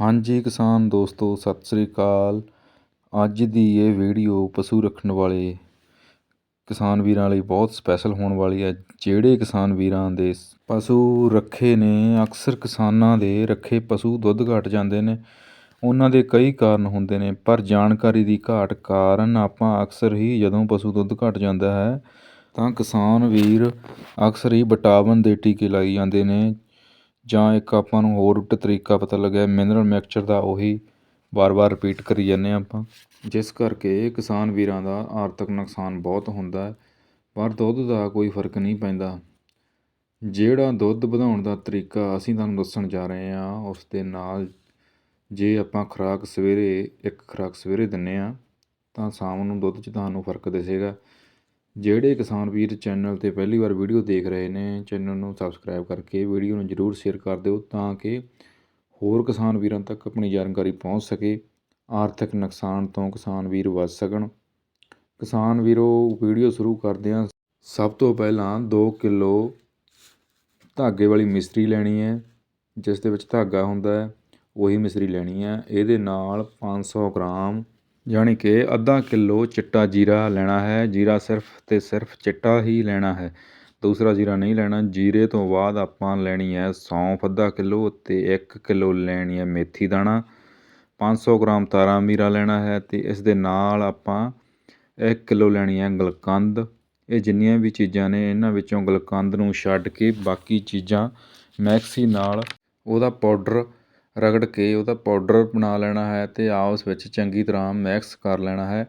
ਹਾਂਜੀ ਕਿਸਾਨ ਦੋਸਤੋ, ਸਤਿ ਸ੍ਰੀ ਅਕਾਲ। ਅੱਜ ਦੀ ਇਹ ਵੀਡੀਓ ਪਸ਼ੂ ਰੱਖਣ ਵਾਲੇ ਕਿਸਾਨ ਵੀਰਾਂ ਲਈ ਬਹੁਤ ਸਪੈਸ਼ਲ ਹੋਣ ਵਾਲੀ ਹੈ। ਜਿਹੜੇ ਕਿਸਾਨ ਵੀਰਾਂ ਦੇ ਪਸ਼ੂ ਰੱਖੇ ਨੇ, ਅਕਸਰ ਕਿਸਾਨਾਂ ਦੇ ਰੱਖੇ ਪਸ਼ੂ ਦੁੱਧ ਘਟ ਜਾਂਦੇ ਨੇ। ਉਹਨਾਂ ਦੇ ਕਈ ਕਾਰਨ ਹੁੰਦੇ ਨੇ, ਪਰ ਜਾਣਕਾਰੀ ਦੀ ਘਾਟ ਕਾਰਨ ਆਪਾਂ ਅਕਸਰ ਹੀ ਜਦੋਂ ਪਸ਼ੂ ਦੁੱਧ ਘਟ ਜਾਂਦਾ ਹੈ, ਤਾਂ ਕਿਸਾਨ ਵੀਰ ਅਕਸਰ ਹੀ ਵਿਟਾਮਿਨ ਦੇ ਟੀਕੇ ਲਾਈ ਜਾਂਦੇ ਨੇ। ਜਾਂ ਇੱਕ ਆਪਾਂ ਨੂੰ ਹੋਰ ਇੱਕ ਤਰੀਕਾ ਪਤਾ ਲੱਗਿਆ ਮਿਨਰਲ ਮਿਕਸਚਰ ਦਾ ਉਹੀ ਵਾਰ-ਵਾਰ ਰਿਪੀਟ ਕਰੀ ਜਾਂਦੇ ਹਾਂ ਆਪਾਂ। ਜਿਸ ਕਰਕੇ ਕਿਸਾਨ ਵੀਰਾਂ ਦਾ ਆਰਥਿਕ ਨੁਕਸਾਨ ਬਹੁਤ ਹੁੰਦਾ ਪਰ ਦੁੱਧ ਦਾ ਕੋਈ ਫ਼ਰਕ ਨਹੀਂ ਪੈਂਦਾ। ਜਿਹੜਾ ਦੁੱਧ ਵਧਾਉਣ ਦਾ ਤਰੀਕਾ ਅਸੀਂ ਤੁਹਾਨੂੰ ਦੱਸਣ ਜਾ ਰਹੇ ਹਾਂ, ਉਸ ਦੇ ਨਾਲ ਜੇ ਆਪਾਂ ਖੁਰਾਕ ਸਵੇਰੇ, ਇੱਕ ਖੁਰਾਕ ਸਵੇਰੇ ਦਿੰਦੇ ਹਾਂ, ਤਾਂ ਸ਼ਾਮ ਨੂੰ ਦੁੱਧ 'ਚ ਤੁਹਾਨੂੰ ਫ਼ਰਕ ਦਿਸੇਗਾ। ਜਿਹੜੇ ਕਿਸਾਨ ਵੀਰ ਚੈਨਲ ਤੇ ਪਹਿਲੀ ਵਾਰ ਵੀਡੀਓ ਦੇਖ ਰਹੇ ਨੇ, ਚੈਨਲ ਨੂੰ ਸਬਸਕ੍ਰਾਈਬ ਕਰਕੇ ਵੀਡੀਓ ਨੂੰ ਜਰੂਰ ਸ਼ੇਅਰ ਕਰ ਦਿਓ ਤਾਂ ਕਿ ਹੋਰ ਕਿਸਾਨ ਵੀਰਾਂ ਤੱਕ ਆਪਣੀ ਜਾਣਕਾਰੀ ਪਹੁੰਚ ਸਕੇ, ਆਰਥਿਕ ਨੁਕਸਾਨ ਤੋਂ ਕਿਸਾਨ ਵੀਰ ਬਚ ਸਕਣ। ਕਿਸਾਨ ਵੀਰੋ, ਵੀਡੀਓ ਸ਼ੁਰੂ ਕਰਦੇ ਹਾਂ। ਸਭ ਤੋਂ ਪਹਿਲਾਂ 2 ਕਿਲੋ ਧਾਗੇ ਵਾਲੀ ਮਿਸਤਰੀ ਲੈਣੀ ਹੈ, ਜਿਸ ਦੇ ਵਿੱਚ ਧਾਗਾ ਹੁੰਦਾ ਹੈ, ਉਹੀ ਮਿਸਤਰੀ ਲੈਣੀ ਹੈ। ਇਹਦੇ ਨਾਲ 500 ਗ੍ਰਾਮ ਜਾਣੀ ਕਿ ਅੱਧਾ ਕਿਲੋ ਚਿੱਟਾ ਜੀਰਾ ਲੈਣਾ ਹੈ। ਜੀਰਾ ਸਿਰਫ ਅਤੇ ਸਿਰਫ ਚਿੱਟਾ ਹੀ ਲੈਣਾ ਹੈ। ਦੂਸਰਾ ਜੀਰਾ ਨਹੀਂ ਲੈਣਾ। ਜੀਰੇ ਤੋਂ ਬਾਅਦ ਆਪਾਂ ਲੈਣੀ ਹੈ ਸੌਂਫ, ਅੱਧਾ ਕਿਲੋ ਅਤੇ ਇੱਕ ਕਿਲੋ ਲੈਣੀ ਹੈ ਮੇਥੀ ਦਾਣਾ। ਪੰਜ ਸੌ ਗ੍ਰਾਮ ਤਾਰਾ ਮੀਰਾ ਲੈਣਾ ਹੈ ਅਤੇ ਇਸ ਦੇ ਨਾਲ ਆਪਾਂ ਇੱਕ ਕਿਲੋ ਲੈਣੀ ਹੈ ਗਲਕੰਦ। ਇਹ ਜਿੰਨੀਆਂ ਵੀ ਚੀਜ਼ਾਂ ਨੇ, ਇਹਨਾਂ ਵਿੱਚੋਂ ਗਲਕੰਦ ਨੂੰ ਛੱਡ ਕੇ ਬਾਕੀ ਚੀਜ਼ਾਂ ਮੈਕਸੀ ਨਾਲ, ਉਹਦਾ ਪਾਊਡਰ ਰਗੜ ਕੇ ਉਹਦਾ ਪਾਊਡਰ ਬਣਾ ਲੈਣਾ ਹੈ ਅਤੇ ਆਪਸ ਵਿੱਚ ਚੰਗੀ ਤਰ੍ਹਾਂ ਮਿਕਸ ਕਰ ਲੈਣਾ ਹੈ।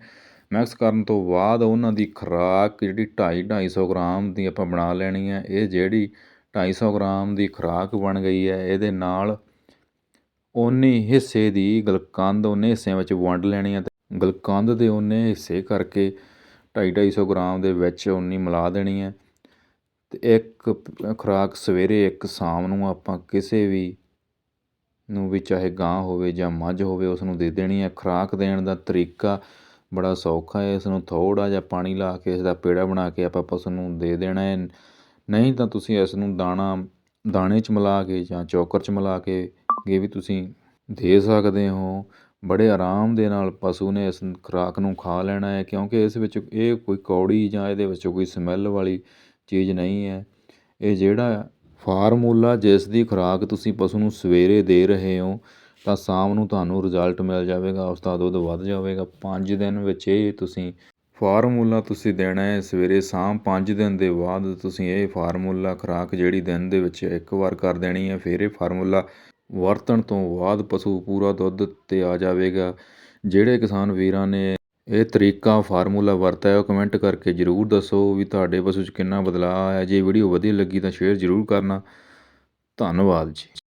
ਮਿਕਸ ਕਰਨ ਤੋਂ ਬਾਅਦ ਉਹਨਾਂ ਦੀ ਖੁਰਾਕ ਜਿਹੜੀ ਢਾਈ ਢਾਈ ਸੌ ਗ੍ਰਾਮ ਦੀ ਆਪਾਂ ਬਣਾ ਲੈਣੀ ਹੈ। ਇਹ ਜਿਹੜੀ ਢਾਈ ਸੌ ਗ੍ਰਾਮ ਦੀ ਖੁਰਾਕ ਬਣ ਗਈ ਹੈ, ਇਹਦੇ ਨਾਲ ਓਨੇ ਹਿੱਸੇ ਦੀ ਗਲਕੰਦ ਓਨੇ ਹਿੱਸਿਆਂ ਵਿੱਚ ਵੰਡ ਲੈਣੀ ਹੈ ਅਤੇ ਗਲਕੰਦ ਦੇ ਓਨੇ ਹਿੱਸੇ ਕਰਕੇ ਢਾਈ ਢਾਈ ਸੌ ਗ੍ਰਾਮ ਦੇ ਵਿੱਚ ਓਨੀ ਮਿਲਾ ਦੇਣੀ ਹੈ। ਅਤੇ ਇੱਕ ਖੁਰਾਕ ਸਵੇਰੇ ਇੱਕ ਸ਼ਾਮ ਨੂੰ ਆਪਾਂ ਕਿਸੇ ਵੀ ਨੂੰ ਵੀ ਚਾਹੇ ਗਾਂ ਹੋਵੇ ਜਾਂ ਮੱਝ ਹੋਵੇ ਉਸ ਨੂੰ ਦੇ ਦੇਣੀ ਹੈ। ਖੁਰਾਕ ਦੇਣ ਦਾ ਤਰੀਕਾ ਬੜਾ ਸੌਖਾ ਹੈ। ਇਸ ਨੂੰ ਥੋੜ੍ਹਾ ਜਿਹਾ ਪਾਣੀ ਲਾ ਕੇ ਇਸ ਦਾ ਪੇੜਾ ਬਣਾ ਕੇ ਆਪਾਂ ਪਸ਼ੂ ਨੂੰ ਦੇ ਦੇਣਾ ਹੈ। ਨਹੀਂ ਤਾਂ ਤੁਸੀਂ ਇਸ ਨੂੰ ਦਾਣਾ, ਦਾਣੇ 'ਚ ਮਿਲਾ ਕੇ ਜਾਂ ਚੋਕਰ 'ਚ ਮਿਲਾ ਕੇ ਇਹ ਵੀ ਤੁਸੀਂ ਦੇ ਸਕਦੇ ਹੋ। ਬੜੇ ਆਰਾਮ ਦੇ ਨਾਲ ਪਸ਼ੂ ਨੇ ਇਸ ਖੁਰਾਕ ਨੂੰ ਖਾ ਲੈਣਾ ਹੈ, ਕਿਉਂਕਿ ਇਸ ਵਿੱਚ ਇਹ ਕੋਈ ਕੌੜੀ ਜਾਂ ਇਹਦੇ ਵਿੱਚ ਕੋਈ ਸਮੈਲ ਵਾਲੀ ਚੀਜ਼ ਨਹੀਂ ਹੈ। ਇਹ ਜਿਹੜਾ ਫਾਰਮੂਲਾ, ਜਿਸ ਦੀ ਖੁਰਾਕ ਤੁਸੀਂ ਪਸ਼ੂ ਨੂੰ ਸਵੇਰੇ ਦੇ ਰਹੇ ਹੋ, ਤਾਂ ਸ਼ਾਮ ਨੂੰ ਤੁਹਾਨੂੰ ਰਿਜ਼ਲਟ ਮਿਲ ਜਾਵੇਗਾ ਉਸ ਦਾ ਦੁੱਧ ਵੱਧ ਜਾਵੇਗਾ। ਪੰਜ ਦਿਨ ਵਿੱਚ ਇਹ ਤੁਸੀਂ ਫਾਰਮੂਲਾ ਤੁਸੀਂ ਦੇਣਾ ਹੈ। ਸਵੇਰੇ ਸ਼ਾਮ ਪੰਜ ਦਿਨ ਦੇ ਬਾਅਦ ਤੁਸੀਂ ਇਹ ਫਾਰਮੂਲਾ ਖੁਰਾਕ ਜਿਹੜੀ ਦਿਨ ਦੇ ਵਿੱਚ ਇੱਕ ਵਾਰ ਕਰ ਦੇਣੀ ਹੈ, ਫਿਰ ਇਹ ਫਾਰਮੂਲਾ ਵਰਤਣ ਤੋਂ ਬਾਅਦ ਪਸ਼ੂ ਪੂਰਾ ਦੁੱਧ 'ਤੇ ਆ ਜਾਵੇਗਾ। ਜਿਹੜੇ ਕਿਸਾਨ ਵੀਰਾਂ ਨੇ ਇਹ ਤਰੀਕਾ, ਫਾਰਮੂਲਾ ਵਰਤਿਆ ਉਹ ਕਮੈਂਟ ਕਰਕੇ ਜ਼ਰੂਰ ਦੱਸੋ ਵੀ ਤੁਹਾਡੇ ਪਸ਼ੂ 'ਚ ਕਿੰਨਾ ਬਦਲਾਅ ਆਇਆ। ਜੇ ਵੀਡੀਓ ਵਧੀਆ ਲੱਗੀ ਤਾਂ ਸ਼ੇਅਰ ਜ਼ਰੂਰ ਕਰਨਾ। ਧੰਨਵਾਦ ਜੀ।